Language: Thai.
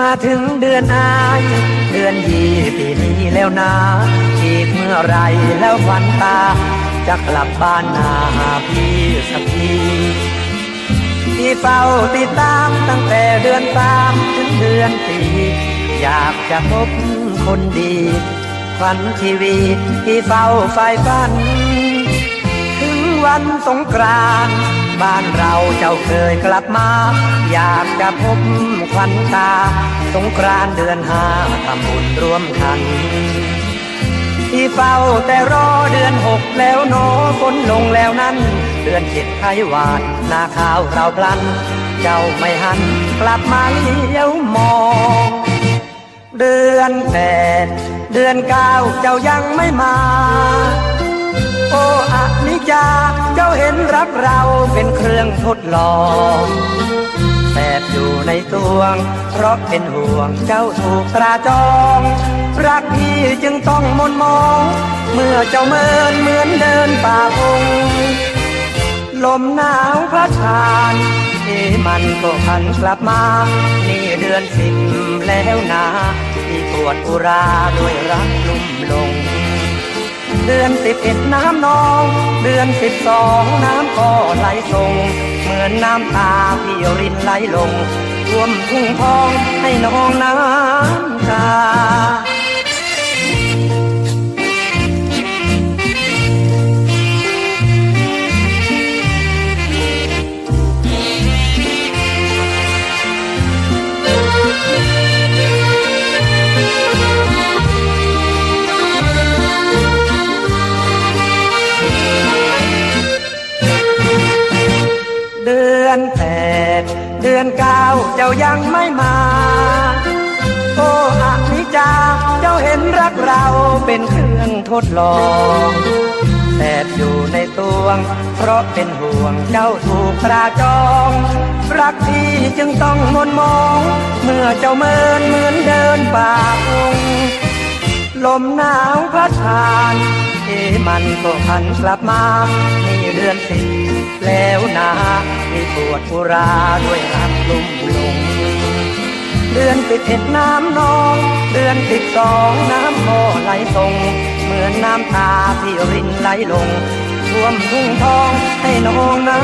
มาถึงเดือนอาย เดือนยี่ปีนี้แล้วนะอีกเมื่อไรแล้วฝันตา จะกลับบ้านนาหาพี่สักทีที่เฝ้าติดตามตั้งแต่เดือนสามถึงเดือนสี่อยากจะพบคนดีฝันชีวิตที่เฝ้าไฟฝัน ถึงวันสงกรานต์ บ้านเราเจ้าเคยกลับมา อยากจะพบควันตา สงกรานเดือนห้าทำบุญร่วมกันที่เฝ้าแต่รอเดือนหกแล้วโนฝนลงแล้วนั้น เดือนเจ็ดไทหวานนาข้าวเราพลัน เจ้าไม่หัน กลับมาเลี้ยวมอง เดือนแปดเดือนเก้าเจ้ายังไม่มา รักเราเป็นเครื่องทดลองแสบอยู่ในตวง เพราะเป็นห่วงเจ้าถูกตราจอง รักพี่จึงต้องมนมอง เมื่อเจ้าเมินเหมือนเดินป่าพงลมหนาวพระชานเอ้มันก็พันกลับมา นี่เดือนสิบแล้วนะที่ปวดอุราด้วยรักลุ่มลง เดือนสิบเอ็ดน้ำนอง เดือนสิบสองน้ำก็ไหลทรง เหมือนน้ำตาพี่รินไหลลงท่วมทุ่งทองให้น้องน้ำตา เก้าเจ้ายังไม่มา โอ้อะนิจาเจ้าเห็นรักเราเป็นเครื่องทดลองแอบอยู่ในตวง เพราะเป็นห่วงเจ้าถูกตราจอง รักที่จึงต้องมนมอง เมื่อเจ้าเมินเหมือนเดินป่าพงลมหนาวพระชาน มันก็พันกลับมานี่เดือนสิบแล้วนะที่ปวดอุราด้วยรักลุ่มลง เดือนสิบเอ็ดน้ำนอง เดือนสิบสองน้ำก็ไหลทรง เหมือนน้ำตาที่รินไหลลงท่วมทุ่งทองให้น้องน้